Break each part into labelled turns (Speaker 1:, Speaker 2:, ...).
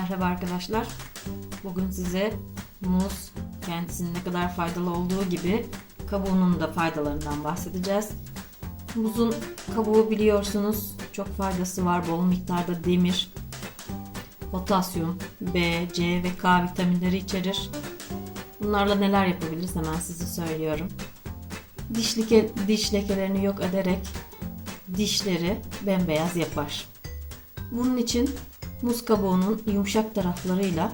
Speaker 1: Merhaba arkadaşlar. Bugün size muz kendisinin ne kadar faydalı olduğu gibi kabuğunun da faydalarından bahsedeceğiz. Muzun kabuğu biliyorsunuz çok faydası var. Bol miktarda demir, potasyum, B, C ve K vitaminleri içerir. Bunlarla neler yapabiliriz hemen size söylüyorum. Diş, leke, diş lekelerini yok ederek dişleri bembeyaz yapar. Bunun için muz kabuğunun yumuşak taraflarıyla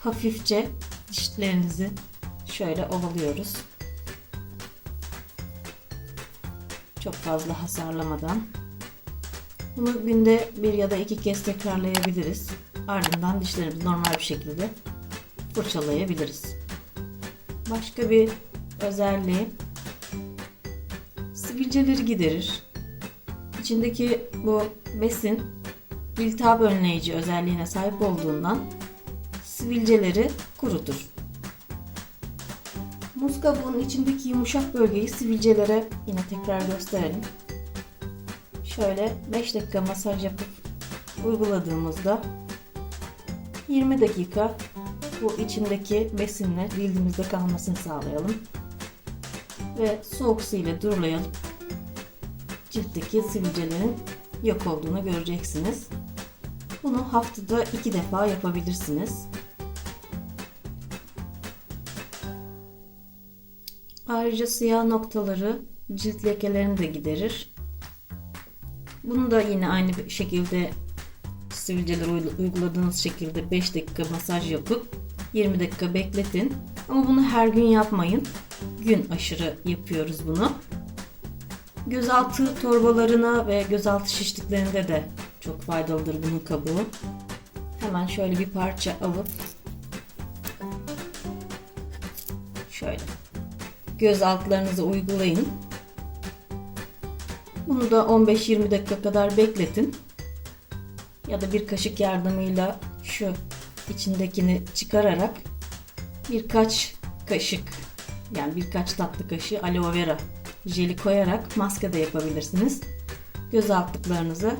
Speaker 1: hafifçe dişlerinizi şöyle ovalıyoruz. Çok fazla hasarlamadan. Bunu günde bir ya da iki kez tekrarlayabiliriz. Ardından dişlerimizi normal bir şekilde fırçalayabiliriz. Başka bir özelliği sivilceleri giderir. İçindeki bu besin iltihap önleyici özelliğine sahip olduğundan sivilceleri kurutur. Muz kabuğunun içindeki yumuşak bölgeyi sivilcelere yine tekrar gösterelim. Şöyle 5 dakika masaj yapıp uyguladığımızda 20 dakika bu içindeki besinle cildimizde kalmasını sağlayalım. Ve soğuk su ile durulayalım. Ciltteki sivilcelerin yok olduğunu göreceksiniz. Bunu haftada iki defa yapabilirsiniz. Ayrıca siyah noktaları cilt lekelerini de giderir. Bunu da yine aynı şekilde sivilceleri uyguladığınız şekilde 5 dakika masaj yapıp 20 dakika bekletin. Ama bunu her gün yapmayın. Gün aşırı yapıyoruz bunu. Gözaltı torbalarına ve gözaltı şişliklerinde de çok faydalıdır bunun kabuğu. Hemen şöyle bir parça alıp şöyle göz altlarınıza uygulayın. Bunu da 15-20 dakika kadar bekletin. Ya da bir kaşık yardımıyla şu içindekini çıkararak birkaç kaşık yani birkaç tatlı kaşığı aloe vera jeli koyarak maske de yapabilirsiniz. Göz altlıklarınızı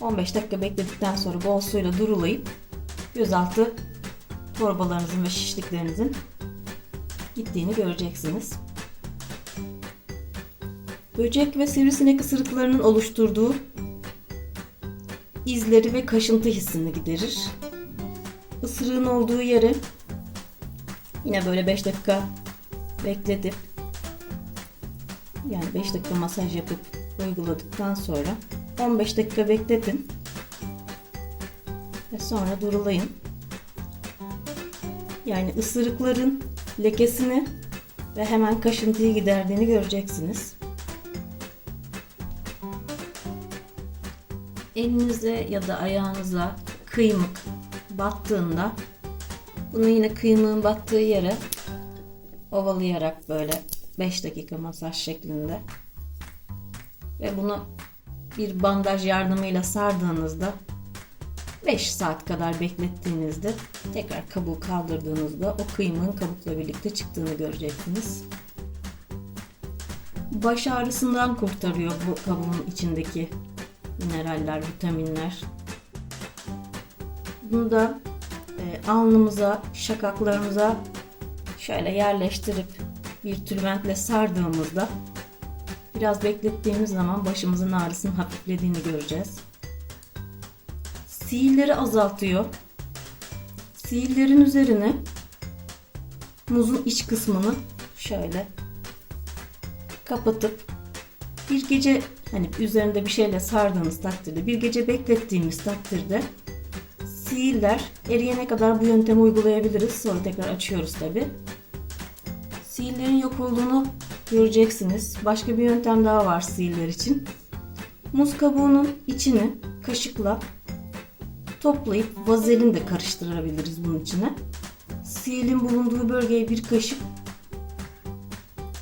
Speaker 1: 15 dakika bekledikten sonra bol suyla durulayıp gözaltı torbalarınızın ve şişliklerinizin gittiğini göreceksiniz. Böcek ve sivrisinek ısırıklarının oluşturduğu izleri ve kaşıntı hissini giderir. Isırığın olduğu yeri yine böyle 5 dakika bekletip yani 5 dakika masaj yapıp uyguladıktan sonra 15 dakika bekletin ve sonra durulayın. Yani ısırıkların lekesini ve hemen kaşıntıyı giderdiğini göreceksiniz. Elinize ya da ayağınıza kıymık battığında bunu yine kıymığın battığı yere ovalayarak böyle 5 dakika masaj şeklinde ve bunu bir bandaj yardımıyla sardığınızda 5 saat kadar beklettiğinizde tekrar kabuğu kaldırdığınızda o kıymığın kabukla birlikte çıktığını göreceksiniz. Baş ağrısından kurtarıyor bu kabuğun içindeki mineraller, vitaminler. Bunu da e, alnımıza, şakaklarımıza şöyle yerleştirip bir tülbentle sardığımızda biraz beklettiğimiz zaman başımızın ağrısının hafiflediğini göreceğiz. Siilleri azaltıyor. Siillerin üzerine muzun iç kısmını şöyle kapatıp bir gece hani üzerinde bir şeyle sardığınız takdirde bir gece beklettiğimiz takdirde siiller eriyene kadar bu yöntemi uygulayabiliriz. Sonra tekrar açıyoruz tabi. Siillerin yok olduğunu göreceksiniz. Başka bir yöntem daha var siiller için. Muz kabuğunun içini kaşıkla toplayıp vazelin de karıştırabiliriz bunun içine. Siilin bulunduğu bölgeye bir kaşık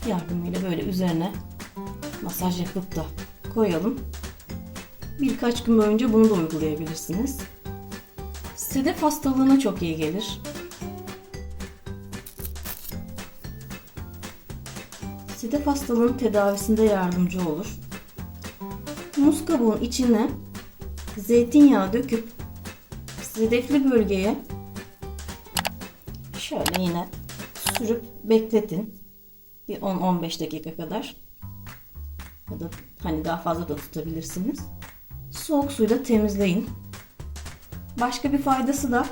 Speaker 1: yardımıyla böyle üzerine masaj yapıp da koyalım. Birkaç gün boyunca bunu da uygulayabilirsiniz. Sedef hastalığına çok iyi gelir. Sedef hastalığının tedavisinde yardımcı olur. Muz kabuğun içine zeytinyağı döküp hedefli bölgeye şöyle yine sürüp bekletin. Bir 10-15 dakika kadar. Ya da hani daha fazla da tutabilirsiniz. Soğuk suyla temizleyin. Başka bir faydası da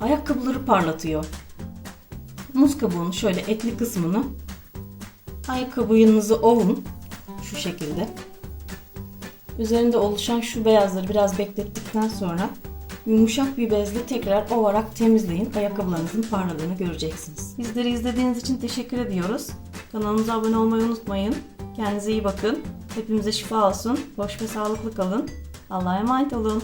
Speaker 1: ayakkabıları parlatıyor. Muz kabuğunun şöyle etli kısmını ayakkabınızı ovun şu şekilde. Üzerinde oluşan şu beyazları biraz beklettikten sonra yumuşak bir bezle tekrar ovarak temizleyin. Ayakkabılarınızın parladığını göreceksiniz. Bizleri izlediğiniz için teşekkür ediyoruz. Kanalımıza abone olmayı unutmayın. Kendinize iyi bakın. Hepimize şifa olsun. Hoş ve sağlıklı kalın. Allah'a emanet olun.